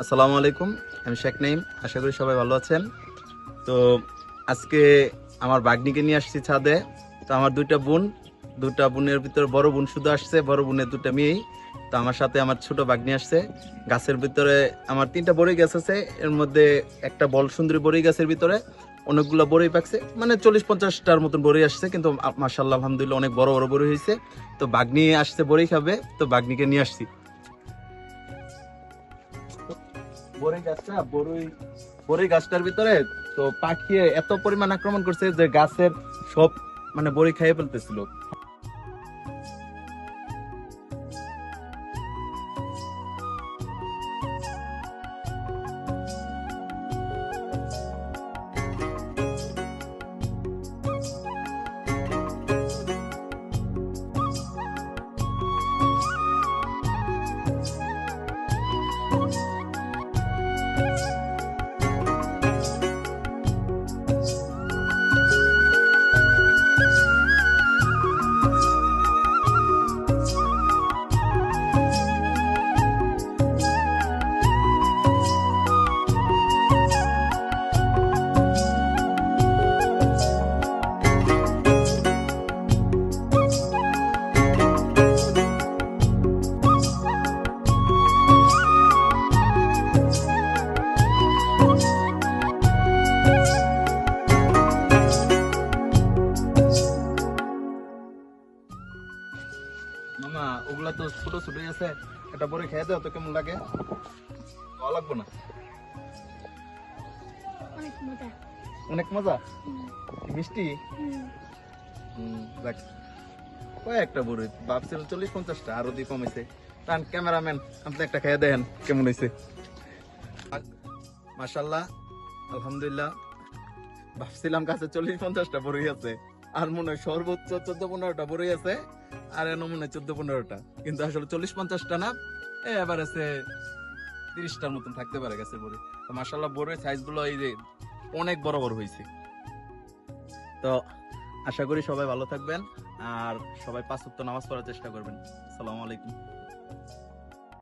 আসসালামু আলাইকুম, আমি শেখ নাইম, আশা করি সবাই ভালো আছেন। তো আজকে আমার বাগনিকে নিয়ে আসছি ছাদে। তো আমার দুইটা বোন দুটা বোনের ভিতরে বড় বোন শুধু আসছে, বড় বোনের দুটা মেয়েই। তো আমার সাথে আমার ছোট বাগনি আসছে। গাছের ভিতরে আমার তিনটা বড়ই গাছ আছে, এর মধ্যে একটা বল সুন্দরী বড়ই গাছের ভিতরে, অনেকগুলো বড়ই পাকছে মানে চল্লিশ পঞ্চাশটার মতন বড়ই আসছে, কিন্তু মাসাল্লাহ আলহামদুলিল্লাহ, অনেক বড় বড় বড়ি হয়েছে। তো বাগনি আসছে, বড়ই খাবে, তো বাগনিকে নিয়ে আসছি। বড়ই গাছটা, বড়ই বড়ই গাছটার ভিতরে তো পাখি এত পরিমাণ আক্রমণ করছে যে গাছের সব মানে বড়ি খাইয়ে ফেলতেছিল। মামা ওগুলা তো ছোট ছোটই আছে। এটা বড়ি খেয়ে দাও তো কেমন লাগে? ভালো লাগবো না? অনেক মজা। অনেক মজা? মিষ্টি? দেখ কয়েকটা বড়ি ভাবছিলাম চল্লিশ পঞ্চাশটা আরও দিয়ে কমেছে টান ক্যামেরাম্যান আপনি একটা খেয়ে দেখেন কেমন হয়েছে মাসাল্লাহ আলহামদুলিল্লাহ। ভাবছিলাম কাছে চল্লিশ পঞ্চাশটা বড়ই আছে। আর মনে হয় সর্বোচ্চ চোদ্দ পনেরোটা বড়ই আছে আর এন মনে হয় চোদ্দ পনেরোটা কিন্তু আসলে চল্লিশ পঞ্চাশটা না এবার আছে তিরিশটার মতন থাকতে পারে গাছের বড়ি। তো মাসাল্লাহ বড়ই সাইজগুলো এই যে অনেক বড় বড় হয়েছে। তো আশা করি সবাই ভালো থাকবেন, আর সবাই পাঁচ ওয়াক্ত নামাজ পড়ার চেষ্টা করবেন। আসসালামু আলাইকুম।